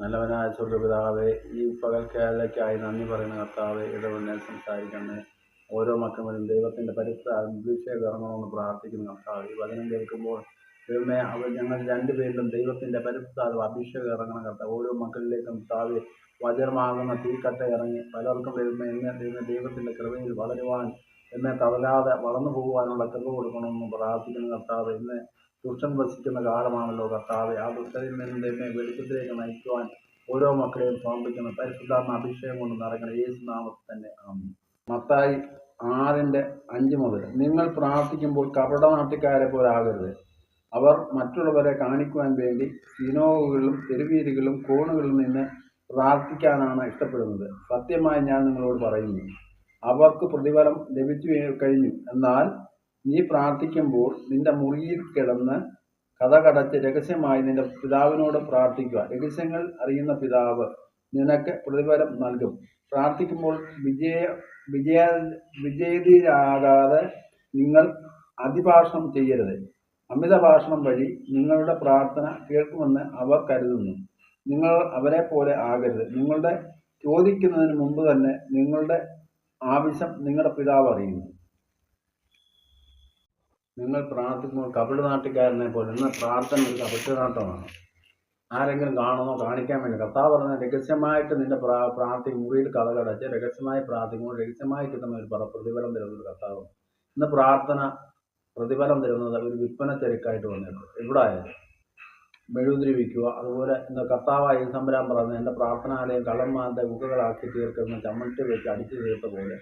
നല്ലവനായ സ്വർഗപിതാവേ ഈ പകൽക്കാലയ്ക്കായി നന്ദി പറയുന്ന കർത്താവെ ഇടപെടൽ സംസാരിക്കണമേ. ഓരോ മക്കളും ദൈവത്തിന്റെ പരിസ്ഥ അഭിഷേകം ഇറങ്ങണമെന്ന് പ്രാർത്ഥിക്കുന്നു കർത്താവ് ഈ വചനം കേൾക്കുമ്പോൾ ദൈവമേ അവർ ഞങ്ങൾ രണ്ടുപേരിലും ദൈവത്തിന്റെ പരിസ്ഥാനം അഭിഷേകം ഇറങ്ങണം കർത്താവ്. ഓരോ മക്കളിലേക്കും താവി വചനമാകുന്ന തീക്കട്ട ഇറങ്ങി പലർക്കും ദൈവമേ എന്നെ ദൈവം ദൈവത്തിന്റെ കൃപയിൽ വളരുവാൻ എന്നെ തളരാതെ വളർന്നു പോകുവാനുള്ള കൃപ കൊടുക്കണമെന്ന് പ്രാർത്ഥിക്കുന്നു കർത്താവ്. ഇന്ന് ദുഷ്ടൻ വസിക്കുന്ന കാലമാണല്ലോ കർത്താവ്. ആ ദുഷ്ടതയിൽ നിന്ന് എന്നെ വെളിച്ചത്തിലേക്ക് നയിക്കുവാൻ ഓരോ മക്കളെയും സമർപ്പിക്കുന്ന പരിശുദ്ധാത്മ അഭിഷേകം കൊണ്ട് നടക്കുന്ന യേശു നാമത്തിൽ തന്നെ ആമി മത്തായി ആറിന്റെ അഞ്ച് മുതൽ നിങ്ങൾ പ്രാർത്ഥിക്കുമ്പോൾ കപട നാട്ടുകാരെ പോലെ ആകരുത്. അവർ മറ്റുള്ളവരെ കാണിക്കുവാൻ വേണ്ടി സിനോവുകളിലും തെരുവീരുകളിലും കോണുകളിൽ നിന്ന് പ്രാർത്ഥിക്കാനാണ് ഇഷ്ടപ്പെടുന്നത്. സത്യമായി ഞാൻ നിങ്ങളോട് പറയുന്നു അവർക്ക് പ്രതിഫലം ലഭിച്ചു കഴിഞ്ഞു. എന്നാൽ നീ പ്രാർത്ഥിക്കുമ്പോൾ നിന്റെ മുറിയിൽ കിടന്ന് കഥ കടച്ച് രഹസ്യമായി നിന്റെ പിതാവിനോട് പ്രാർത്ഥിക്കുക. രഹസ്യങ്ങൾ അറിയുന്ന പിതാവ് നിനക്ക് പ്രതിഫലം നൽകും. പ്രാർത്ഥിക്കുമ്പോൾ വിജയ വിജയ വിജയതിയാകാതെ നിങ്ങൾ അതിഭാഷണം ചെയ്യരുത്. അമിത ഭാഷണം വഴി നിങ്ങളുടെ പ്രാർത്ഥന കേൾക്കുമെന്ന് അവർ കരുതുന്നു. നിങ്ങൾ അവരെ പോലെ ആകരുത്. നിങ്ങളുടെ ചോദിക്കുന്നതിന് മുമ്പ് തന്നെ നിങ്ങളുടെ ആവശ്യം നിങ്ങളുടെ പിതാവ് അറിയുന്നു. നിങ്ങൾ പ്രാർത്ഥിക്കുമ്പോൾ കപില നാട്ടുകാരനെ പോലെ ഇന്ന് പ്രാർത്ഥന ഒരു കപിലനാട്ടമാണ് ആരെങ്കിലും കാണുമോ കാണിക്കാൻ വേണ്ടി. കർത്താവ് പറഞ്ഞ രഹസ്യമായിട്ട് നിന്റെ പ്രാ പ്രാർത്ഥി മുറിയിൽ കഥകടച്ച് രഹസ്യമായി പ്രാർത്ഥിക്കുമ്പോൾ രഹസ്യമായി കിട്ടുന്ന ഒരു പ്ര- പ്രതിഫലം തരുന്ന ഒരു കർത്താവ്. ഇന്ന് പ്രാർത്ഥന പ്രതിഫലം തരുന്നത് ഒരു വിൽപ്പന തിരക്കായിട്ട് വന്നിട്ടുണ്ട് എവിടെ ആയാലും മെഴുകുതിരി അതുപോലെ ഇന്ന് കർത്താവായി സംബരം പറഞ്ഞ എന്റെ പ്രാർത്ഥനാലയം കള്ളന്മാരുടെ ഗുഹകളാക്കി തീർക്കുന്ന ചമ്മട്ടി വെച്ച് അടിച്ചു തീർത്ത പോലെ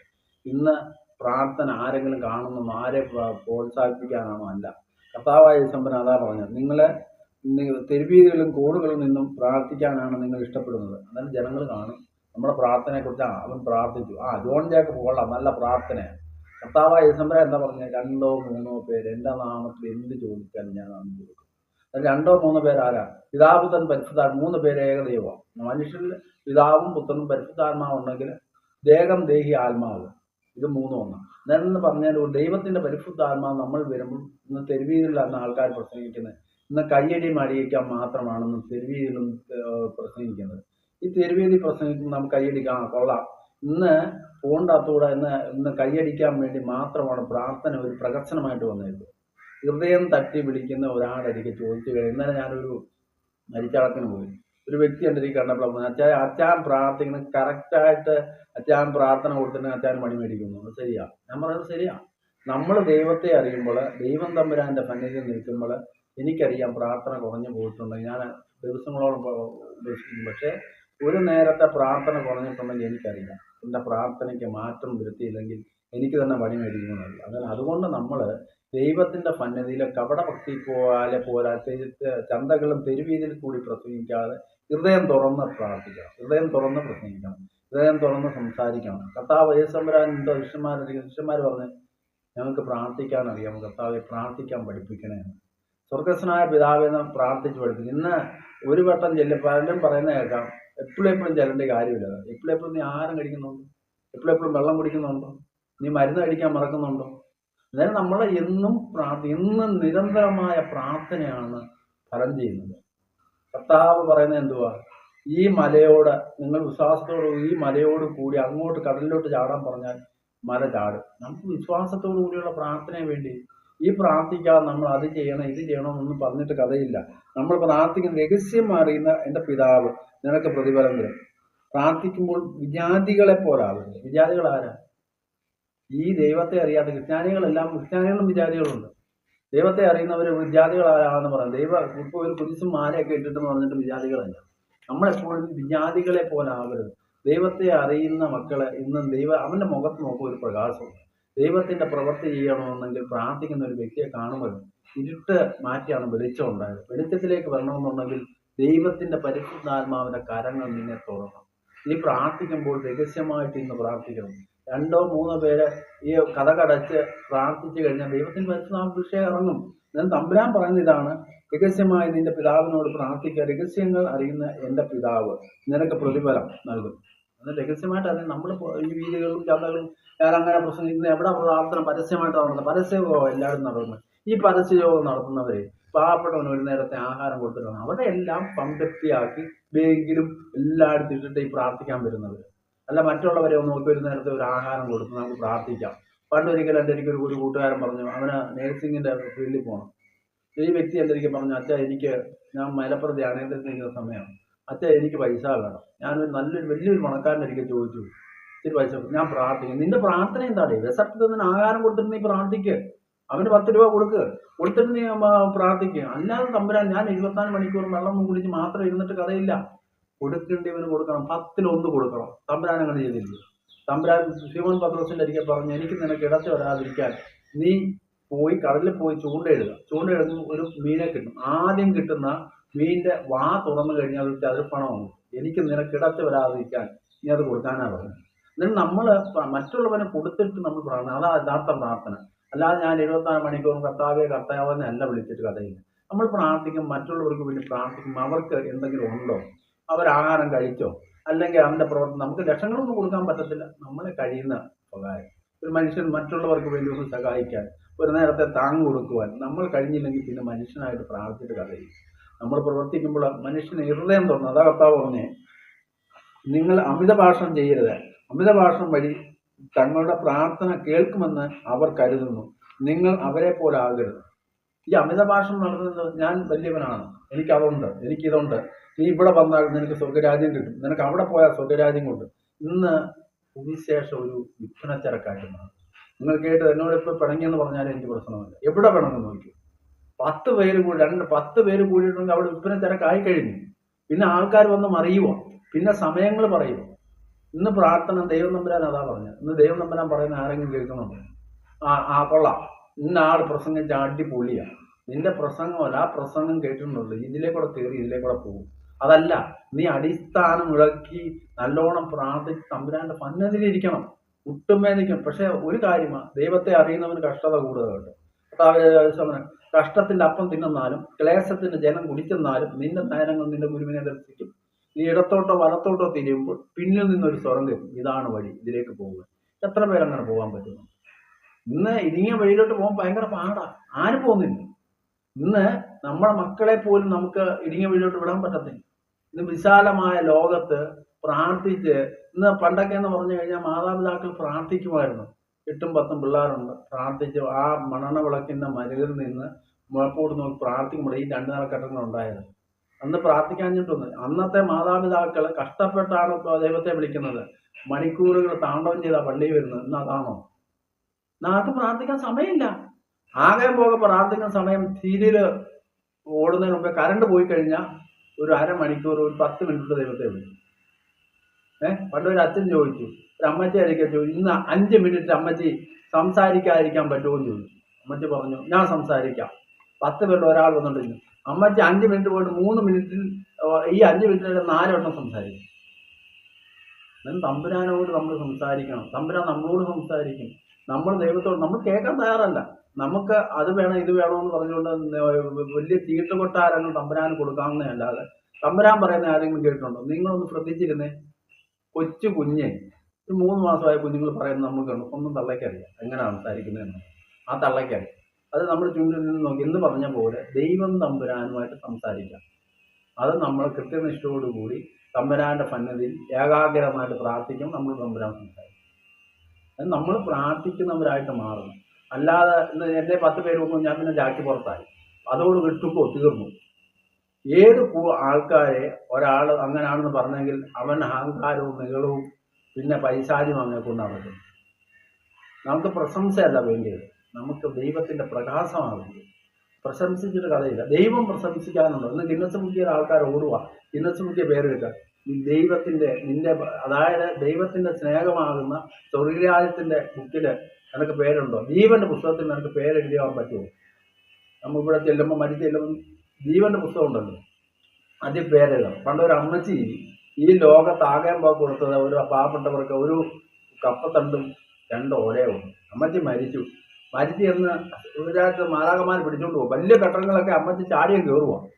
ഇന്ന് പ്രാർത്ഥന ആരെങ്കിലും കാണുന്നു ആരെ പ്ര- പ്രോത്സാഹിപ്പിക്കാനാണോ അല്ല. കർത്താവായ സംഭരം അതാ പറഞ്ഞത്. നിങ്ങളെ തെരുവീതികളിലും കോടുകളിൽ നിന്നും പ്രാർത്ഥിക്കാനാണ് നിങ്ങൾ ഇഷ്ടപ്പെടുന്നത്. അന്നേരം ജനങ്ങൾ കാണും. നമ്മുടെ പ്രാർത്ഥനയെക്കുറിച്ച് അവൻ പ്രാർത്ഥിച്ചു. ആ ജോൺ ജാക്കബ് കൊള്ളാം. നല്ല പ്രാർത്ഥനയാണ് കർത്താവായ സംഭരം എന്താ പറഞ്ഞത് രണ്ടോ മൂന്നോ പേര് എന്റെ നാമത്തിൽ എന്ത് ചോദിച്ചാലും ഞാൻ അന്ന് കൊടുക്കും. രണ്ടോ മൂന്നോ പേരാരാ പിതാവ് തൻ പരിശുദ്ധാൻ മൂന്ന് പേര് ഏകദൈവമാണ് മനുഷ്യരിൽ പിതാവും പുത്രനും പരിശുദ്ധാത്മാവും ഉണ്ടെങ്കിൽ ദേഹം ദേഹി ആത്മാവ്. ഇത് മൂന്നും ഒന്ന്. അതെന്ന് പറഞ്ഞാൽ ദൈവത്തിന്റെ പരിശുദ്ധാത്മാവ് നമ്മൾ വരുമ്പോൾ ഇന്ന് തെരുവീതിലാണ് ആൾക്കാർ പ്രസംഗിക്കുന്നത്. ഇന്ന് കയ്യടി മടിയിക്കാൻ മാത്രമാണെന്ന് തെരുവീതിലും പ്രസംഗിക്കുന്നത്. ഈ തെരുവീതി പ്രസംഗിക്കുമ്പോൾ നമുക്ക് കയ്യടിക്കാം. കൊള്ളാം. ഇന്ന് അകത്തൂടെ ഇന്ന് ഇന്ന് കയ്യടിക്കാൻ വേണ്ടി മാത്രമാണ് പ്രാർത്ഥന ഒരു പ്രകർശനമായിട്ട് വന്നിരുന്നത് ഹൃദയം തട്ടി വിളിക്കുന്ന ഒരാളെനിക്ക് ചോദിച്ചു കഴിഞ്ഞാൽ ഇന്നലെ ഞാനൊരു മരിച്ചടക്കിന് പോയി. ഒരു വ്യക്തി എനിക്ക് കണ്ടപ്പോൾ അച്ചാ അച്ഛാ അച്ഛാൻ പ്രാർത്ഥിക്കുന്നത് കറക്റ്റായിട്ട് അച്ഛാൻ പ്രാർത്ഥന കൊടുത്തിട്ട് അച്ഛാൻ മണി മേടിക്കുന്നു. അത് ശരിയാ. ഞാൻ പറയുന്നത് ശരിയാ. നമ്മൾ ദൈവത്തെ അറിയുമ്പോൾ ദൈവം തമ്പുരാന്റെ സന്നിധിയിൽ നിൽക്കുമ്പോൾ എനിക്കറിയാം പ്രാർത്ഥന കുറഞ്ഞു പോയിട്ടുണ്ടെങ്കിൽ ഞാൻ ദിവസങ്ങളോളം ഉപേക്ഷിക്കുന്നു. പക്ഷെ ഒരു നേരത്തെ പ്രാർത്ഥന കുറഞ്ഞിട്ടുണ്ടെങ്കിൽ എനിക്കറിയാം. എന്റെ പ്രാർത്ഥനയ്ക്ക് മാറ്റം വരുത്തിയില്ലെങ്കിൽ എനിക്ക് തന്നെ പണി മേടിക്കുന്നതല്ല അങ്ങനെ അതുകൊണ്ട് നമ്മൾ ദൈവത്തിന്റെ സന്നിധിയിൽ കപടഭക്തി പോലെ തെരു- ചന്തകളും തെരുവീതിയിൽ കൂടി പ്രസംഗിക്കാതെ ഹൃദയം തുറന്ന് പ്രാർത്ഥിക്കണം. ഹൃദയം തുറന്ന് പ്രസംഗിക്കണം. ഹൃദയം തുറന്ന് സംസാരിക്കണം. കർത്താവ് യേശമ്പരാന്റെ ശിഷ്യന്മാർ ശിഷ്യന്മാർ പറഞ്ഞ് ഞങ്ങൾക്ക് പ്രാർത്ഥിക്കാൻ അറിയാം. കർത്താവെ പ്രാർത്ഥിക്കാൻ പഠിപ്പിക്കണേ. സ്വർഗസ്വനായ പിതാവെന്ന് പ്രാർത്ഥിച്ച് പഠിപ്പിക്കും. ഇന്ന് ഒരു വട്ടം ചെല്ലും പലരും പറയുന്ന കേൾക്കാം. എപ്പോഴും എപ്പോഴും ചെല്ലേണ്ട കാര്യമില്ല. എപ്പോഴും എപ്പോഴും നീ ആഹാരം കഴിക്കുന്നുണ്ടോ? എപ്പോഴും എപ്പോഴും വെള്ളം കുടിക്കുന്നുണ്ടോ? നീ മരുന്ന് കഴിക്കാൻ മറക്കുന്നുണ്ടോ? അതായത് നമ്മൾ എന്നും പ്രാർത്ഥി എന്നും നിരന്തരമായ പ്രാർത്ഥനയാണ് ഫലം ചെയ്യുന്നത്. കർത്താവ് പറയുന്നത് എന്തുവാ? ഈ മലയോട് നിങ്ങൾ വിശ്വാസത്തോട് ഈ മലയോട് കൂടി അങ്ങോട്ട് കടലിലോട്ട് ചാടാൻ പറഞ്ഞാൽ മല ചാടും. നമുക്ക് വിശ്വാസത്തോടു കൂടിയുള്ള പ്രാർത്ഥനയെ വേണ്ടി ഈ പ്രാർത്ഥിക്കാൻ നമ്മൾ അത് ചെയ്യണം ഇത് ചെയ്യണം എന്നൊന്നും പറഞ്ഞിട്ട് കഥയില്ല. നമ്മൾ പ്രാർത്ഥിക്കുന്ന രഹസ്യം അറിയുന്ന എന്റെ പിതാവ് നിനക്ക് പ്രതിഫലം തരും. പ്രാർത്ഥിക്കുമ്പോൾ വിജാതികളെ പോരാവരുത് വിജാതികൾ ആരാ? ഈ ദൈവത്തെ അറിയാത്ത ക്രിസ്ത്യാനികളെല്ലാം ക്രിസ്ത്യാനികളും വിജാതികളുണ്ട് ദൈവത്തെ അറിയുന്നവർ വിജാതികളാരാണെന്ന് പറയാം. ദൈവ ഇപ്പോൾ ഒരു കുരിശും മാലയൊക്കെ ഇട്ടിട്ടെന്ന് പറഞ്ഞിട്ട് വിജാതികളല്ല നമ്മളെപ്പോഴും വിജാതികളെ പോലെ ആവരുത്. ദൈവത്തെ അറിയുന്ന മക്കളെ ഇന്നും ദൈവ അവന്റെ മുഖത്ത് നോക്കുമ്പോൾ ഒരു പ്രകാശമുണ്ട്. ദൈവത്തിന്റെ പ്രവൃത്തി ചെയ്യണമെന്നെങ്കിൽ പ്രാർത്ഥിക്കുന്ന ഒരു വ്യക്തിയെ കാണുമ്പോൾ ഇരുട്ട് മാറ്റിയാണ് വെളിച്ചം ഉണ്ടായത്. വെളിച്ചത്തിലേക്ക് വരണമെന്നുണ്ടെങ്കിൽ ദൈവത്തിന്റെ പരിശുദ്ധാത്മാവിന്റെ കരങ്ങൾ നിന്നെ തുറക്കണം. നീ പ്രാർത്ഥിക്കുമ്പോൾ രഹസ്യമായിട്ട് ഇന്ന് പ്രാർത്ഥിക്കണം. രണ്ടോ മൂന്നോ പേര് ഈ കഥ കടച്ച് പ്രാർത്ഥിച്ചു കഴിഞ്ഞാൽ ദൈവത്തിന് പരിശുദ്ധാഭിഷേകം ഇറങ്ങും. ഞാൻ തമ്പുരാൻ പറയുന്ന ഇതാണ് രഹസ്യമായി നിന്റെ പിതാവിനോട് പ്രാർത്ഥിക്കുക. രഹസ്യങ്ങൾ അറിയുന്ന എന്റെ പിതാവ് നിനക്ക് പ്രതിഫലം നൽകും. അത് രഹസ്യമായിട്ട് അറിയാം. നമ്മൾ ഈ വീടുകളും കഥകളും അങ്ങനെ പ്രസംഗിക്കുന്നത് എവിടെ പ്രാർത്ഥന പരസ്യമായിട്ട് നടന്നത്? പരസ്യമോ എല്ലാവരും നടത്തുന്നത്. ഈ പരസ്യയോഗം നടത്തുന്നവരെ പാവപ്പെട്ടവന് ഒരു നേരത്തെ ആഹാരം കൊടുത്തിട്ടാണ്. അവരെ എല്ലാം സംതൃപ്തിയാക്കി വേഗിലും എല്ലായിടത്തും ഇട്ടിട്ട് ഈ പ്രാർത്ഥിക്കാൻ വരുന്നവർ അല്ല മറ്റുള്ളവരെ ഒന്ന് നോക്കി ഒരു നേരത്തെ ഒരു ആഹാരം കൊടുത്ത് നമുക്ക് പ്രാർത്ഥിക്കാം. പണ്ടൊരിക്കലും എന്റെ എനിക്ക് ഒരു കൂട്ടുകാരൻ പറഞ്ഞു അവന് നേഴ്സിങ്ങിന്റെ ഫീൽഡിൽ പോകണം ഈ വ്യക്തി എന്റെ ഒരിക്കൽ പറഞ്ഞു അച്ഛാ എനിക്ക് ഞാൻ മലപ്പുറത്ത് അണയത്തിൽ സമയമാണ്. അച്ഛാ എനിക്ക് പൈസ വേണം. ഞാനൊരു നല്ലൊരു വലിയൊരു പണക്കാരൻ എനിക്ക് ചോദിച്ചു ഇത്തിരി പൈസ ഞാൻ പ്രാർത്ഥിക്കും നിന്റെ പ്രാർത്ഥന എന്താണ് വിശപ്പിൽ ആഹാരം കൊടുത്തിട്ട് നീ പ്രാർത്ഥിക്ക്. അവന് പത്ത് രൂപ കൊടുക്ക്. കൊടുത്തിട്ട് നീ പ്രാർത്ഥിക്കുക അല്ലാതെ തമ്പുരാൻ ഞാൻ ഇരുപത്തിനാല് മണിക്കൂർ വെള്ളം കുടിച്ച് മാത്രം ഇരുന്നിട്ട് കഥയില്ല. കൊടുക്കേണ്ടവന് കൊടുക്കണം. പത്തിലൊന്ന് കൊടുക്കണം. തമ്പുരാൻ അങ്ങനെ ചെയ്തില്ല തമ്പുരാൻ ശിവൻ പത്രോസിന്റെ അരികെ പറഞ്ഞു എനിക്ക് നിനക്ക് ഇടത്ത് വരാതിരിക്കാൻ നീ പോയി കടലിൽ പോയി ചൂണ്ടയിടുക ചൂണ്ടയിടുന്ന ഒരു മീനെ കിട്ടും. ആദ്യം കിട്ടുന്ന മീനിന്റെ വാ തുറന്നു കഴിഞ്ഞാൽ ഒരു ചതുർപ്പണമാണ് എനിക്ക് നിനക്ക് ഇടത്ത് വരാതിരിക്കാൻ നീ അത് കൊടുക്കാനാ പറഞ്ഞു എന്നിട്ട് നമ്മൾ മറ്റുള്ളവനെ കൊടുത്തിട്ട് നമ്മൾ പ്രാർത്ഥന. അതാ യഥാർത്ഥ പ്രാർത്ഥന. അല്ലാതെ ഞാൻ ഇരുപത്തിനാല് മണിക്കൂറും കർത്താവെ കർത്താവെന്നല്ല വിളിച്ചിട്ട് കഥയില്ല. നമ്മൾ പ്രാർത്ഥിക്കും മറ്റുള്ളവർക്ക് വേണ്ടി പ്രാർത്ഥിക്കും. അവർക്ക് എന്തെങ്കിലും ഉണ്ടോ? അവർ ആഹാരം കഴിച്ചോ? അല്ലെങ്കിൽ അവന്റെ പ്രവർത്തനം. നമുക്ക് ലക്ഷങ്ങളൊന്നും കൊടുക്കാൻ പറ്റത്തില്ല. നമ്മളെ കഴിയുന്ന ഉപകാരം. ഒരു മനുഷ്യൻ മറ്റുള്ളവർക്ക് വേണ്ടി ഒന്ന് സഹായിക്കാൻ ഒരു നേരത്തെ താങ്ങ് കൊടുക്കുവാൻ. നമ്മൾ കഴിഞ്ഞില്ലെങ്കിൽ പിന്നെ മനുഷ്യനായിട്ട് പ്രാർത്ഥിച്ചിട്ട് കഥയില്ല. നമ്മൾ പ്രവർത്തിക്കുമ്പോൾ മനുഷ്യന് ഹൃദയം തോന്നുന്നു അതാ കർത്താവ് പറഞ്ഞേ നിങ്ങൾ അമിത ഭാഷണം ചെയ്യരുത്. അമിത ഭാഷണം വഴി തങ്ങളുടെ പ്രാർത്ഥന കേൾക്കുമെന്ന് അവർ കരുതുന്നു. നിങ്ങൾ അവരെ പോലെ ആകരുത്. ഈ അമിത ഭാഷണം നടത്തുന്നത് ഞാൻ വലിയവനാണ്. എനിക്കതുണ്ട് എനിക്കിതുണ്ട് നീ ഇവിടെ വന്നാൽ നിനക്ക് സ്വർഗരാജ്യം കിട്ടും. നിനക്ക് അവിടെ പോയാൽ സ്വർഗരാജ്യം കൊണ്ട്. ഇന്ന് സുവിശേഷം ഒരു വിൽപ്പനച്ചരക്കായിട്ട് മാറും. നിങ്ങൾ കേട്ട് എന്നോട് ഇപ്പോൾ പിണങ്ങിയെന്ന് പറഞ്ഞാൽ എനിക്ക് പ്രശ്നമില്ല എവിടെ പിണങ്ങും നോക്കി പത്ത് പേര് കൂടി രണ്ട് പത്ത് പേര് കൂടിയിട്ടുണ്ടെങ്കിൽ അവിടെ വിൽപ്പനച്ചരക്കായി കഴിഞ്ഞു. പിന്നെ ആൾക്കാർ വന്ന് മറിയുവോ? പിന്നെ സമയങ്ങൾ പറയുക ഇന്ന് പ്രാർത്ഥന ദൈവം നമ്പരാൻ അതാ പറഞ്ഞത്. ഇന്ന് ദൈവം നമ്പരാൻ പറയുന്ന ആരെങ്കിലും കേൾക്കുന്നുണ്ടോ? ആ ആ കൊള്ളാം. ഇന്ന ആൾ പ്രസംഗിച്ച അടിപൊളിയാണ്. നിന്റെ പ്രസംഗമല്ല ആ പ്രസംഗം കേട്ടിട്ടുണ്ടല്ലോ. ഇതിലേ കൂടെ കയറി ഇതിലേ പോകും. അതല്ല നീ അടിസ്ഥാനം ഇളക്കി നല്ലോണം പ്രാർത്ഥിച്ച് തമ്പുരാന്റെ പന്നതിലിരിക്കണം ഒട്ടുമേ നിൽക്കണം പക്ഷെ ഒരു കാര്യമാണ് ദൈവത്തെ അറിയുന്നവന് കഷ്ടത കൂടുതലുണ്ട്. കഷ്ടത്തിന്റെ അപ്പം തിന്നുന്നാലും ക്ലേശത്തിന്റെ ജനം കുടിച്ചെന്നാലും നിന്റെ നയനങ്ങൾ നിന്റെ ഗുരുവിനെ ദർശിക്കും. നീ ഇടത്തോട്ടോ വലത്തോട്ടോ തിരിയുമ്പോൾ പിന്നിൽ നിന്നൊരു സ്വരം കേൾക്കും ഇതാണ് വഴി ഇതിലേക്ക് പോകുക എത്ര പേരങ്ങനെ പോകാൻ പറ്റുന്നു? ഇന്ന് ഇനിയ വഴിയിലോട്ട് പോകാൻ ഭയങ്കര പാടാ. ആരും പോകുന്നില്ല. ഇന്ന് നമ്മുടെ മക്കളെ പോലും നമുക്ക് ഇടുങ്ങിയ വഴിയിലോട്ട് വിടാൻ പറ്റത്തില്ല. ഇന്ന് വിശാലമായ ലോകത്ത് പ്രാർത്ഥിച്ച് ഇന്ന് പണ്ടൊക്കെ എന്ന് പറഞ്ഞു കഴിഞ്ഞാൽ മാതാപിതാക്കൾ പ്രാർത്ഥിക്കുമായിരുന്നു. എട്ടും പത്തും പിള്ളേരുണ്ട്. പ്രാർത്ഥിച്ച് ആ മണ്ണെണ്ണ വിളക്കിന്റെ മരുകിൽ നിന്ന് മുഴപ്പോട്ട് നോക്കി പ്രാർത്ഥിക്കുമ്പോൾ ഈ രണ്ട് നിലക്കെട്ടങ്ങൾ ഉണ്ടായത് അന്ന് പ്രാർത്ഥിക്കാഞ്ഞിട്ടൊന്ന് അന്നത്തെ മാതാപിതാക്കൾ കഷ്ടപ്പെട്ടാണ് ദൈവത്തെ വിളിക്കുന്നത്. മണിക്കൂറുകൾ താണ്ഡവം ചെയ്ത പള്ളി വരുന്നത്. ഇന്ന് അതാണോ? നാട്ട് പ്രാർത്ഥിക്കാൻ സമയമില്ല. ആകെ പോകെ പ്രാർത്ഥിക്കുന്ന സമയം സീരിയൽ ഓടുന്നതിന് മുമ്പേ കറണ്ട് പോയി കഴിഞ്ഞാൽ ഒരു അരമണിക്കൂർ ഒരു പത്ത് മിനിറ്റ് ദൈവത്തെ വിളിക്കും ഏഹ് പണ്ട് ഒരു അച്ഛൻ ചോദിച്ചു ഒരു അമ്മച്ചി ആയിരിക്കും ചോദിച്ചു ഇന്ന് അഞ്ച് മിനിറ്റ് അമ്മച്ചി സംസാരിക്കാതിരിക്കാൻ പറ്റുമോ എന്ന് ചോദിച്ചു. അമ്മച്ചി പറഞ്ഞു ഞാൻ സംസാരിക്കാം. പത്ത് പേരിൽ ഒരാൾ വന്നിട്ടില്ല അമ്മച്ചി അഞ്ച് മിനിറ്റ് പോയിട്ട് മൂന്ന് മിനിറ്റിൽ ഈ അഞ്ച് മിനിറ്റിൽ നാലെണ്ണം സംസാരിക്കും. എന്നാൽ തമ്പുരാനോട് നമ്മൾ സംസാരിക്കണം. തമ്പുരാൻ നമ്മളോട് സംസാരിക്കും. നമ്മൾ ദൈവത്തോട് നമ്മൾ കേൾക്കാൻ തയ്യാറല്ല. നമുക്ക് അത് വേണം ഇത് വേണമെന്ന് പറഞ്ഞുകൊണ്ട് വലിയ വലിയ തീട്ടുകൊട്ടാരങ്ങൾ തമ്പുരാന് കൊടുക്കാവുന്നതല്ലാതെ. തമ്പുരാൻ പറയുന്ന ആരെങ്കിലും കേട്ടിട്ടുണ്ടോ? നിങ്ങളൊന്ന് ശ്രദ്ധിച്ചിരുന്നേ. കൊച്ചു കുഞ്ഞ്. ഒരു മൂന്ന് മാസമായ കുഞ്ഞുങ്ങൾ പറയുന്നത് നമ്മൾ കണ്ടു ഒന്നും തള്ളയ്ക്കറിയാം. എങ്ങനെ സംസാരിക്കുന്നതെന്ന്. ആ തള്ളയ്ക്കറിയാം. അത് നമ്മൾ ചുണ്ടിൽ നിന്ന് നോക്കി എന്ന് പറഞ്ഞ പോലെ ദൈവം തമ്പുരാനുമായിട്ട് സംസാരിക്കാം. അത് നമ്മൾ കൃത്യനിഷ്ഠയോടുകൂടി തമ്പുരാന്റെ സന്നദ്ധിയിൽ ഏകാഗ്രമായിട്ട് പ്രാർത്ഥിക്കും നമ്മൾ തമ്പുരാൻ സംസാരിക്കും. നമ്മൾ പ്രാർത്ഥിക്കുന്നവരായിട്ട് മാറണം അല്ലാതെ എന്റെ പത്ത് പേര് വന്നു ഞാൻ പിന്നെ ജാക്കി പുറത്തായി. അതോട് കിട്ടുമ്പോൾ തീർന്നു. ഏത് ആൾക്കാരെ ഒരാൾ അങ്ങനാണെന്ന് പറഞ്ഞെങ്കിൽ അവൻ അഹങ്കാരവും നികളവും പിന്നെ പൈശാചും അങ്ങനെ കൊണ്ടാണ് നമുക്ക് പ്രശംസയല്ല വേണ്ടിയത്. നമുക്ക് ദൈവത്തിന്റെ പ്രകാശമാണ് വേണ്ടത് പ്രശംസിച്ചിട്ട് കഥയില്ല. ദൈവം പ്രശംസിക്കാനുണ്ട്. ഇന്ന് ഗിന്നസ് മുക്കിയ ആൾക്കാർ ഓടുക ഗിന്നസ് പേരെടുക്കുക നീ ദൈവത്തിന്റെ നിന്റെ അതായത് ദൈവത്തിന്റെ സ്നേഹമാകുന്ന സ്വർഗരാജ്യത്തിന്റെ ബുക്കിൽ നിനക്ക് പേരുണ്ടോ? ജീവന്റെ പുസ്തകത്തിൽ നിനക്ക് പേരെഴുതിയാവാൻ പറ്റുമോ? നമ്മൾ ഇവിടെ ചെല്ലുമ്പോൾ മരിച്ച് ചെല്ലുമ്പോൾ ജീവന്റെ പുസ്തകം ഉണ്ടല്ലോ. അതിൽ പേരെഴുതണം പണ്ട് ഒരു അമ്മച്ചി ഈ ലോകത്താകാൻ പോ കൊടുത്തത് ഒരു പാവപ്പെട്ടവർക്ക് ഒരു കപ്പത്തണ്ടും രണ്ട് ഉണ്ട് അമ്മച്ചി മരിച്ചു. മരിച്ചു എന്ന് ഒരാഴ്ച മാതാകമാർ പിടിച്ചോണ്ട് പോകും വലിയ കെട്ടിടങ്ങളൊക്കെ അമ്മച്ചി ചാടിയും കയറുവാണ്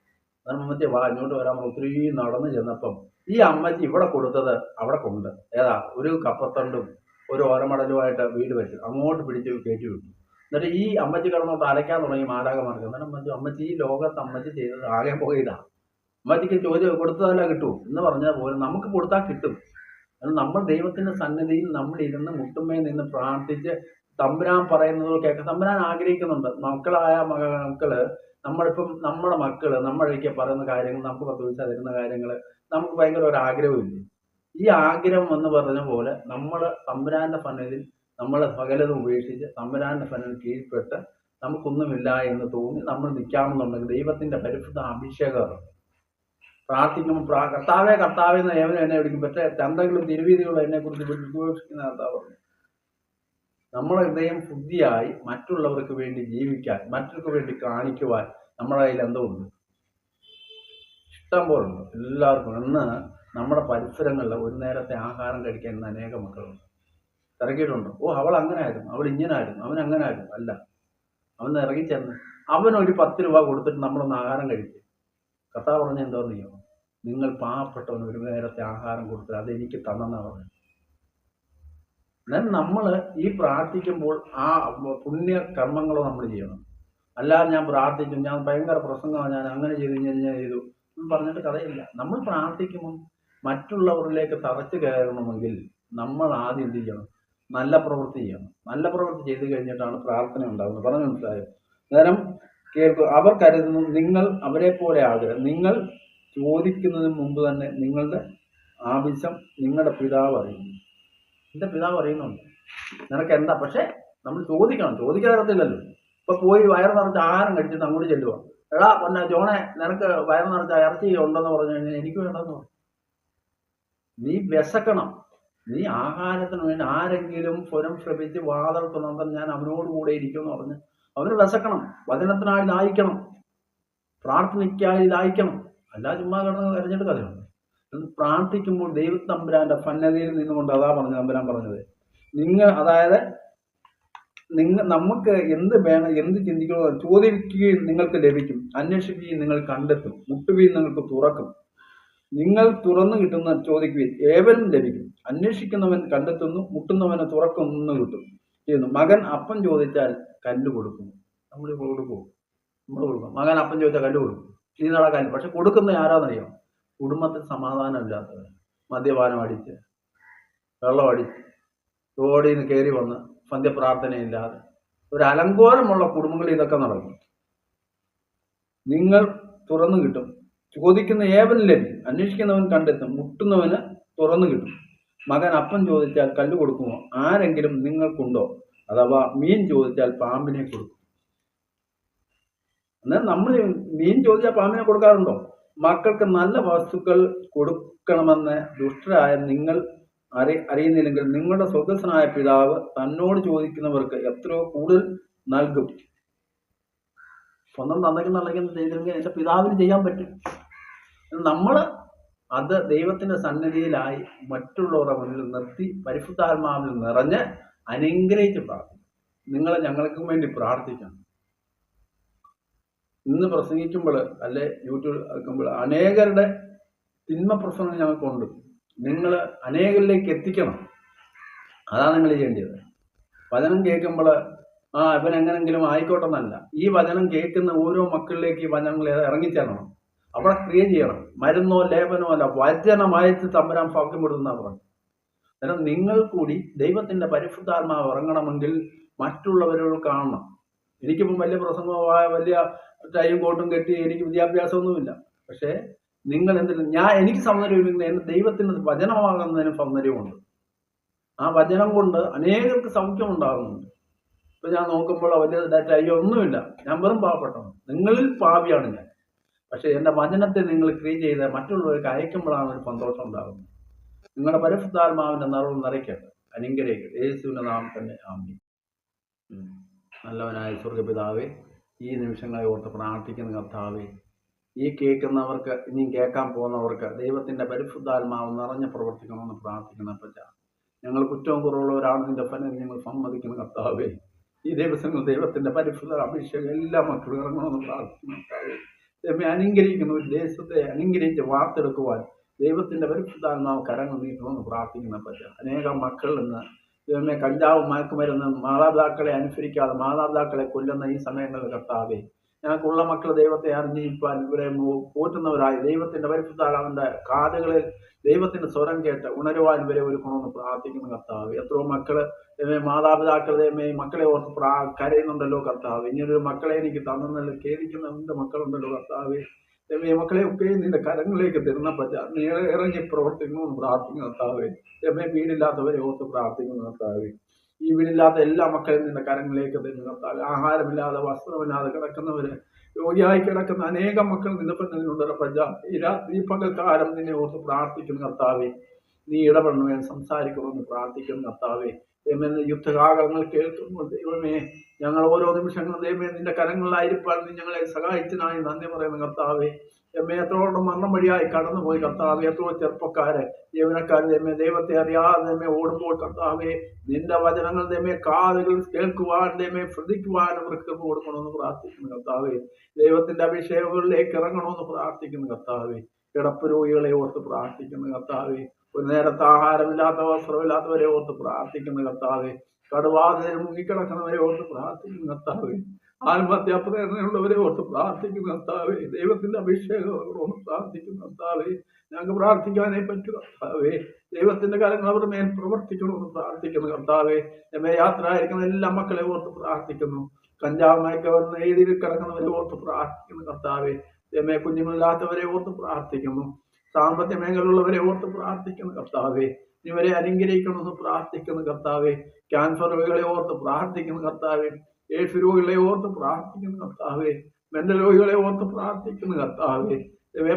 അതാണ് അമ്മച്ചി വാ ഇങ്ങോട്ട് വരാൻ ഒത്തിരി നടന്നു ചെന്നപ്പം ഈ അമ്മച്ചി ഇവിടെ കൊടുത്തത് അവിടെ കൊണ്ട് ഏതാ? ഒരു കപ്പത്തണ്ടും ഒരു ഓരമടലുമായിട്ട് വീട് വെച്ചു അങ്ങോട്ട് പിടിച്ച് കയറ്റി വിട്ടു. എന്നിട്ട് ഈ അമ്മച്ചി കിടന്നോട്ട് അലയ്ക്കാൻ തുടങ്ങി മാലാകമാർക്ക് എന്നിട്ട് അമ്മച്ചി അമ്മച്ചി ഈ ലോകത്ത് അമ്മച്ചി ചെയ്തത് ആകെ പോയതാ. അമ്മച്ചിക്ക് ചോദ്യം കൊടുത്തതല്ല കിട്ടുമോ എന്ന് പറഞ്ഞാൽ പോലെ നമുക്ക് കൊടുത്താൽ കിട്ടും. നമ്മൾ ദൈവത്തിന്റെ സന്നിധിയിൽ നമ്മൾ ഇരുന്ന് മുട്ടുമ്മയിൽ നിന്ന് പ്രാർത്ഥിച്ച് തമ്പുരാൻ പറയുന്നത് കേൾക്ക തമ്പുരാൻ ആഗ്രഹിക്കുന്നുണ്ട്. മക്കളായ മക- മക്കൾ നമ്മളിപ്പം നമ്മുടെ മക്കൾ നമ്മളൊക്കെ പറയുന്ന കാര്യങ്ങൾ നമുക്ക് പ്രതീക്ഷ തരുന്ന കാര്യങ്ങൾ നമുക്ക് ഭയങ്കര ഒരു ആഗ്രഹമില്ലേ ഈ ആഗ്രഹം എന്ന് പറഞ്ഞ പോലെ നമ്മൾ തമ്പുരാന്റെ ഫനലിൽ നമ്മളെ സകലതും ഉപേക്ഷിച്ച് തമ്പുരാന്റെ ഫനൽ കീഴ്പ്പെട്ട് നമുക്കൊന്നുമില്ല എന്ന് തോന്നി നമ്മൾ നിൽക്കാമെന്നുണ്ടെങ്കിൽ ദൈവത്തിന്റെ പരിശുദ്ധ അഭിഷേകം പ്രാർത്ഥിക്കുമ്പോൾ പ്രാ കർത്താവേ കർത്താവെ എന്ന് ഏവനും എന്നെ വിളിക്കും. പക്ഷേ ചന്തകളും തിരുവീതികളും എന്നെ കുറിച്ച് വിഘോഷിക്കുന്ന കർത്താവ് നമ്മളെ ഹൃദയം ശുദ്ധിയായി മറ്റുള്ളവർക്ക് വേണ്ടി ജീവിക്കാൻ മറ്റുള്ളവർക്ക് വേണ്ടി കാണിക്കുവാൻ നമ്മളതിൽ എന്തോ ഉണ്ട്. ഇഷ്ടം പോലുണ്ട് എല്ലാവർക്കും. ഇന്ന് നമ്മുടെ പരിസരങ്ങളിൽ ഒരു നേരത്തെ ആഹാരം കഴിക്കാൻ അനേക മക്കളുണ്ട്. ഇറങ്ങിയിട്ടുണ്ട്. ഓ അവൾ അങ്ങനെ ആയിരുന്നു അവൾ ഇങ്ങനെ ആയിരുന്നു അവൻ അങ്ങനെ ആയിരുന്നു അല്ല. അവൻ ഇറങ്ങിച്ചെന്ന് അവൻ ഒരു പത്ത് രൂപ കൊടുത്തിട്ട് നമ്മളൊന്ന് ആഹാരം കഴിക്കും. കർത്താവ് പറഞ്ഞ എന്താണെന്ന് അറിയോ? നിങ്ങൾ പാവപ്പെട്ടവന് ഒരു നേരത്തെ ആഹാരം കൊടുത്തത് അത് എനിക്ക് തന്നെന്നാ പറഞ്ഞു എന്നാൽ നമ്മൾ ഈ പ്രാർത്ഥിക്കുമ്പോൾ ആ പുണ്യ കർമ്മങ്ങളോ നമ്മൾ ചെയ്യണം. അല്ലാതെ ഞാൻ പ്രാർത്ഥിച്ചു ഞാൻ ഭയങ്കര പ്രസംഗമാണ്. ഞാൻ അങ്ങനെ ചെയ്തു ഞാൻ ചെയ്തു പറഞ്ഞിട്ട് കഥയില്ല. നമ്മൾ പ്രാർത്ഥിക്കുമ്പോൾ മറ്റുള്ളവരിലേക്ക് തറച്ചു കയറണമെങ്കിൽ നമ്മൾ ആദ്യം എന്ത് ചെയ്യണം? നല്ല പ്രവൃത്തി ചെയ്യണം. നല്ല പ്രവൃത്തി ചെയ്ത് കഴിഞ്ഞിട്ടാണ് പ്രാർത്ഥന ഉണ്ടാകുന്നത് പറഞ്ഞു മനസ്സിലായോ? നേരം കേൾക്കുക അവർ കരുതുന്നു നിങ്ങൾ അവരെ പോലെ ആകരുത്. നിങ്ങൾ ചോദിക്കുന്നതിന് മുമ്പ് തന്നെ നിങ്ങളുടെ ആവശ്യം നിങ്ങളുടെ പിതാവ് അറിയുന്നു. എന്റെ പിതാവ് അറിയുന്നുണ്ട്. നിനക്ക് എന്താ? പക്ഷേ നമ്മൾ ചോദിക്കണം. ചോദിക്കാതെ അറിയത്തില്ലല്ലോ. ഇപ്പൊ പോയി വയർ നിറച്ച് ആഹാരം കഴിച്ചിട്ട് അങ്ങോട്ട് ചെല്ലുക എടാ പൊന്നെ ജോണെ നിനക്ക് വയറ് നിറച്ച ഇറച്ചി ഉണ്ടെന്ന് പറഞ്ഞു കഴിഞ്ഞാൽ എനിക്ക് വേണ്ടെന്ന് പറഞ്ഞു. നീ വിശക്കണം. നീ ആഹാരത്തിന് വേണ്ടി ആരെങ്കിലും സ്വരം ശ്രമിച്ച് വാതൽ തുറന്നാൽ ഞാൻ അവനോടുകൂടെ ഇരിക്കുമെന്ന് പറഞ്ഞ് അവന് വിശക്കണം. വചനത്തിനായി ദാഹിക്കണം. പ്രാർത്ഥനയ്ക്കായി ദാഹിക്കണം. അല്ല ചുമ്മാ കിടന്ന് കരഞ്ഞിട്ട് കഥയുണ്ട് എന്ന് പ്രാർത്ഥിക്കുമ്പോൾ ദൈവത്തമ്പുരാന്റെ ഫന്നതയിൽ നിന്നുകൊണ്ട് അതാ പറഞ്ഞത് തമ്പുരാൻ പറഞ്ഞത്. നിങ്ങൾ അതായത് നിങ്ങൾ നമുക്ക് എന്ത് വേണം എന്ത് ചിന്തിക്കണോ ചോദിക്കുകയും നിങ്ങൾക്ക് ലഭിക്കും. അന്വേഷിക്കുകയും നിങ്ങൾ കണ്ടെത്തും. മുട്ടുകയും നിങ്ങൾക്ക് തുറക്കും. നിങ്ങൾ തുറന്നു കിട്ടുന്ന ചോദിക്കുകയും ഏവരും ലഭിക്കും. അന്വേഷിക്കുന്നവൻ കണ്ടെത്തുന്നു മുട്ടുന്നവന് തുറക്കുന്നു കിട്ടും. ചെയ്യുന്നു. മകൻ അപ്പൻ ചോദിച്ചാൽ കല്ല് കൊടുക്കുന്നു. നമ്മൾ കൊടുക്കും നമ്മൾ കൊടുക്കും. മകൻ അപ്പൻ ചോദിച്ചാൽ കല്ല് കൊടുക്കും. ഇനി നടക്കാൻ പക്ഷെ കൊടുക്കുന്ന ആരാന്നറിയാം? കുടുംബത്തിൽ സമാധാനമില്ലാത്തവർ മദ്യപാനം അടിച്ച് വെള്ളം അടിച്ച് റോഡിൽ നിന്ന് കയറി വന്ന് സന്ധ്യപ്രാർത്ഥനയില്ലാതെ. ഒരു അലങ്കോലമുള്ള കുടുംബങ്ങളിൽ ഇതൊക്കെ നടക്കും. നിങ്ങൾ തുറന്നു കിട്ടും. ചോദിക്കുന്ന ഏവൻ ലഭിക്കും അന്വേഷിക്കുന്നവൻ കണ്ടെത്തും. മുട്ടുന്നവന് തുറന്നു കിട്ടും. മകൻ അപ്പം ചോദിച്ചാൽ കല്ല് കൊടുക്കുമോ? ആരെങ്കിലും നിങ്ങൾക്കുണ്ടോ? അഥവാ മീൻ ചോദിച്ചാൽ പാമ്പിനെ കൊടുക്കും. എന്നാൽ നമ്മൾ മീൻ ചോദിച്ചാൽ പാമ്പിനെ കൊടുക്കാറുണ്ടോ? മക്കൾക്ക് നല്ല വസ്തുക്കൾ കൊടുക്കണമെന്ന് ദുഷ്ടരായ നിങ്ങൾ അറി അറിയുന്നില്ലെങ്കിൽ നിങ്ങളുടെ സ്വതസ്സനായ പിതാവ് തന്നോട് ചോദിക്കുന്നവർക്ക് എത്രയോ കൂടുതൽ നൽകും. സ്വന്തം തന്നയ്ക്ക് നൽകുന്ന ചെയ്തില്ലെങ്കിൽ എന്റെ പിതാവിന് ചെയ്യാൻ പറ്റും. നമ്മൾ അത് ദൈവത്തിന്റെ സന്നിധിയിലായി മറ്റുള്ളവരുടെ മുന്നിൽ നിർത്തി പരിശുദ്ധാത്മാവിൽ നിറഞ്ഞ് അനുഗ്രഹിച്ച് പ്രാർത്ഥിക്കും. നിങ്ങളെ ഞങ്ങൾക്കും വേണ്ടി പ്രാർത്ഥിക്കണം. ഇന്ന് പ്രസംഗിക്കുമ്പോൾ അല്ലെ യൂട്യൂബ് ആക്കുമ്പോൾ അനേകരുടെ തിന്മ പ്രസംഗം ഞങ്ങൾക്കുണ്ട്. നിങ്ങൾ അനേകരിലേക്ക് എത്തിക്കണം. അതാണ് നിങ്ങൾ ചെയ്യേണ്ടത്. വചനം കേൾക്കുമ്പോൾ ആ ഇവൻ എങ്ങനെങ്കിലും ആയിക്കോട്ടെ എന്നല്ല ഈ വചനം കേൾക്കുന്ന ഓരോ മക്കളിലേക്ക് ഈ വചനങ്ങൾ ഇറങ്ങിച്ചേരണം. അവിടെ ക്രിയ ചെയ്യണം. മരുന്നോ ലേപനോ അല്ല വചനമായിട്ട് തമ്പരാൻ സൗഖ്യം കൊടുക്കുന്ന പറഞ്ഞു അന്നേരം നിങ്ങൾ കൂടി ദൈവത്തിന്റെ പരിശുദ്ധാത്മാവ് ഇറങ്ങണമെങ്കിൽ മറ്റുള്ളവരോട് കാണണം. എനിക്കിപ്പം വലിയ പ്രസംഗമായ വലിയ ടൈം കോട്ടും കെട്ടി എനിക്ക് വിദ്യാഭ്യാസമൊന്നുമില്ല. പക്ഷേ നിങ്ങൾ എന്തെങ്കിലും ഞാൻ എനിക്ക് സൗന്ദര്യമില്ലെങ്കിൽ എന്റെ ദൈവത്തിന് വചനമാകുന്നതിന് സൗന്ദര്യമുണ്ട്. ആ വചനം കൊണ്ട് അനേകർക്ക് സൗഖ്യം ഉണ്ടാകുന്നുണ്ട്. ഇപ്പൊ ഞാൻ നോക്കുമ്പോൾ വലിയ ഡാറ്റ ഒന്നുമില്ല. ഞാൻ വെറും പാവപ്പെട്ടവൻ. നിങ്ങളിൽ പാവിയാണ് ഞാൻ. പക്ഷെ എന്റെ വചനത്തെ നിങ്ങൾ ക്രിയ ചെയ്ത് മറ്റുള്ളവർക്ക് അയക്കുമ്പോഴാണ് ഒരു സന്തോഷം ഉണ്ടാകുന്നത്. നിങ്ങളുടെ പരിശുദ്ധാത്മാവിന്റെ നിറവ് നിറയ്ക്കട്ടെ അനുഗ്രഹിക്കട്ടെ യേശുവിന്റെ നാമം തന്നെ ആമി നല്ലവനായ സ്വർഗപിതാവേ ഈ നിമിഷങ്ങളെ ഓർത്ത് പ്രാർത്ഥിക്കുന്ന കർത്താവേ ഈ കേൾക്കുന്നവർക്ക് ഇനി കേൾക്കാൻ പോകുന്നവർക്ക് ദൈവത്തിന്റെ പരിശുദ്ധാത്മാവ് നിറഞ്ഞ് പ്രവർത്തിക്കണമെന്ന് പ്രാർത്ഥിക്കുന്ന പറ്റ ഞങ്ങൾ കുറ്റവും കുറവുള്ളവരാണ് നിന്റെ ഫലം ഞങ്ങൾ സമ്മതിക്കുന്ന കർത്താവേ. ഈ ദിവസങ്ങൾ ദൈവത്തിന്റെ പരിശുദ്ധ അഭിഷേകം എല്ലാ മക്കളും ഇറങ്ങണമെന്ന് പ്രാർത്ഥിക്കുന്ന കർത്താവേ. ദൈവമേ അനുഗ്രഹിക്കുന്നു ഒരു ദേശത്തെ അനുഗ്രഹിച്ച് വാർത്തെടുക്കുവാൻ ദൈവത്തിന്റെ പരിശുദ്ധാത്മാവ് കരങ്ങൾ നീട്ടുമെന്ന് പ്രാർത്ഥിക്കുന്ന പറ്റുക അനേകം മക്കളിൽ നിന്ന് ദൈവമേ കഞ്ചാവും മയക്കുമരുന്ന് മാതാപിതാക്കളെ അനുസരിക്കാതെ മാതാപിതാക്കളെ കൊല്ലുന്ന ഈ സമയങ്ങളിൽ കർത്താവേ ഞങ്ങൾക്കുള്ള മക്കൾ ദൈവത്തെ അറിഞ്ഞിരിക്കാൻ ഇവരെ പോറ്റുന്നവരായി. ദൈവത്തിന്റെ പരിശുദ്ധാളാവിന്റെ കാതുകളിൽ ദൈവത്തിന്റെ സ്വരം കേട്ട് ഉണരുവാൻ ഇവരെ ഒരുക്കണമെന്ന് പ്രാർത്ഥിക്കുന്ന കർത്താവ്. എത്രയോ മക്കൾ മാതാപിതാക്കൾ മക്കളെ ഓർത്ത് പ്രാ കരയുന്നുണ്ടല്ലോ കർത്താവ്. ഇനിയൊരു മക്കളെ എനിക്ക് തന്നെ ഖേദിക്കുന്ന എന്റെ മക്കളുണ്ടല്ലോ കർത്താവ്. മക്കളെ ഒക്കെ നിന്റെ കരങ്ങളിലേക്ക് തരുന്ന പറ്റ നീ ഇറങ്ങി പ്രവർത്തിക്കണമെന്ന് പ്രാർത്ഥിക്കുന്ന കർത്താവ്. ദൈവമേ വീടില്ലാത്തവരെ ഓർത്ത് പ്രാർത്ഥിക്കുന്ന കർത്താവ്. ഈ വീടില്ലാത്ത എല്ലാ മക്കളും നിന്റെ കരങ്ങളിലേക്ക് തന്നെ കർത്താവ് ആഹാരമില്ലാതെ വസ്ത്രമില്ലാതെ കിടക്കുന്നവര് രോഗിയായി കിടക്കുന്ന അനേകം മക്കൾ നിന്റെ പ്രജ. ഈ നിന്നെ ഓർത്ത് പ്രാർത്ഥിക്കുന്നു കർത്താവെ നീ ഇടപെടണമെന്ന് സംസാരിക്കണമെന്ന് പ്രാർത്ഥിക്കുന്നു കർത്താവെ. ദൈവമേ യുദ്ധകാലങ്ങൾ കേൾക്കുമ്പോൾ ദൈവമേ ഞങ്ങൾ ഓരോ നിമിഷങ്ങളും ദൈവമേ നിന്റെ കരങ്ങളിലായിരിക്കാൻ നീ ഞങ്ങളെ സഹായിച്ചതിനായി നന്ദി പറയുന്ന കർത്താവേ. ദൈവമേ എത്രയോളം മരണം വഴിയായി കടന്നുപോയി കർത്താവെ എത്രയോ ചെറുപ്പക്കാരെ ജീവനക്കാർ ദൈവമേ ദൈവത്തെ അറിയാതെ ദൈവമേ ഓടുമ്പോൾ കർത്താവേ നിന്റെ വചനങ്ങൾ ദൈവമേ കാതുകൾ കേൾക്കുവാൻ ദൈവമേ ശ്രദ്ധിക്കുവാൻ അവർക്ക് കൃപ പ്രാർത്ഥിക്കുന്നു കർത്താവേ. ദൈവത്തിന്റെ അഭിഷേകങ്ങളിലേക്ക് ഇറങ്ങണമെന്ന് പ്രാർത്ഥിക്കുന്നു കർത്താവേ. കിടപ്പ് രോഗികളെ ഓർത്ത് പ്രാർത്ഥിക്കുന്നു കർത്താവെ. ഒരു നേരത്തെ ആഹാരമില്ലാത്ത വസ്ത്രമില്ലാത്തവരെ ഓർത്ത് പ്രാർത്ഥിക്കുന്ന കർത്താവെ കടുവാതിൽ മുങ്ങിക്കിടക്കുന്നവരെ ഓർത്ത് പ്രാർത്ഥിക്കുന്ന കർത്താവെ ആത്മഹത്യാ പ്രേരണയുള്ളവരെ ഓർത്ത് പ്രാർത്ഥിക്കുന്ന കർത്താവെ ദൈവത്തിന്റെ അഭിഷേകം ഓർത്ത് പ്രാർത്ഥിക്കുന്ന കർത്താവെ ഞങ്ങൾക്ക് പ്രാർത്ഥിക്കാനേ പറ്റൂ കർത്താവേ ദൈവത്തിന്റെ കാര്യങ്ങൾ അവരുടെ മേൽ പ്രവർത്തിക്കണമെന്ന് പ്രാർത്ഥിക്കുന്ന കർത്താവെ എന്നെ യാത്ര ആയിരിക്കുന്ന എല്ലാ മക്കളെ ഓർത്ത് പ്രാർത്ഥിക്കുന്നു കഞ്ചാവ് മയക്കവരുന്ന എഴുതി കിടക്കുന്നവരെ ഓർത്ത് പ്രാർത്ഥിക്കുന്നു കർത്താവെ എമ്മെ കുഞ്ഞുങ്ങളില്ലാത്തവരെ ഓർത്ത് പ്രാർത്ഥിക്കുന്നു സാമ്പത്തിക മേഖലയുള്ളവരെ ഓർത്ത് പ്രാർത്ഥിക്കുന്നു കർത്താവെ ഇവരെ അനുഗ്രഹിക്കണമെന്ന് പ്രാർത്ഥിക്കുന്നു കർത്താവെ ക്യാൻസർ രോഗികളെ ഓർത്ത് പ്രാർത്ഥിക്കുന്നു കർത്താവെ ഏഷ് രോഗികളെ ഓർത്ത് പ്രാർത്ഥിക്കുന്നു കർത്താവെ മെന്റൽ രോഗികളെ ഓർത്ത് പ്രാർത്ഥിക്കുന്നു കർത്താവെ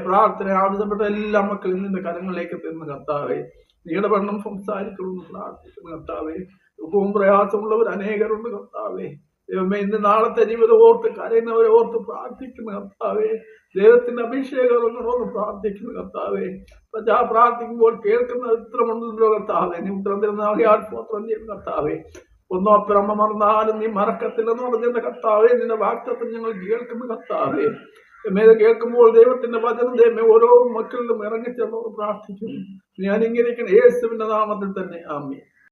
പ്രാർത്ഥന ആവശ്യപ്പെട്ട എല്ലാ മക്കളും നിന്റെ കരങ്ങളിലേക്ക് തരുന്ന കർത്താവെ നീയുടെ വണ്ണം സംസാരിക്കണമെന്ന് പ്രാർത്ഥിക്കുന്നു കർത്താവെ ദുഃഖവും പ്രയാസമുള്ളവർ അനേകരുണ്ട് കർത്താവെ ദൈവമേ ഇന്ന് നാളത്തെ ജീവിതം ഓർത്ത് കരയുന്നവരെ ഓർത്ത് പ്രാർത്ഥിക്കുന്നു കർത്താവെ ദൈവത്തിന്റെ അഭിഷേകം ഇറങ്ങണമെന്ന് പ്രാർത്ഥിക്കുന്നു കർത്താവെ. പ്രജാ പ്രാർത്ഥിക്കുമ്പോൾ കേൾക്കുന്ന ഇത്രമുണ്ടല്ലോ കർത്താവെ. നീ ഉത്തരം തരുന്ന ആകെയാൽ സ്തോത്രം ചെയ്യുന്ന കർത്താവെ. ഒന്നോ അപ്പുറമ്മ മറന്നാലും നീ മറക്കത്തില്ലെന്ന് പറഞ്ഞിരുന്ന കർത്താവെ നിന്റെ വാക്തത്വം ഞങ്ങൾ കേൾക്കുന്ന കർത്താവെ. എമ്മേത് കേൾക്കുമ്പോൾ ദൈവത്തിന്റെ വചനം ദൈവമേ ഓരോ മക്കളിലും ഇറങ്ങിച്ചെന്ന് പ്രാർത്ഥിക്കുന്നു. ഞാൻ ഇങ്ങനെ യേശുവിന്റെ നാമത്തിൽ തന്നെ. ആമേ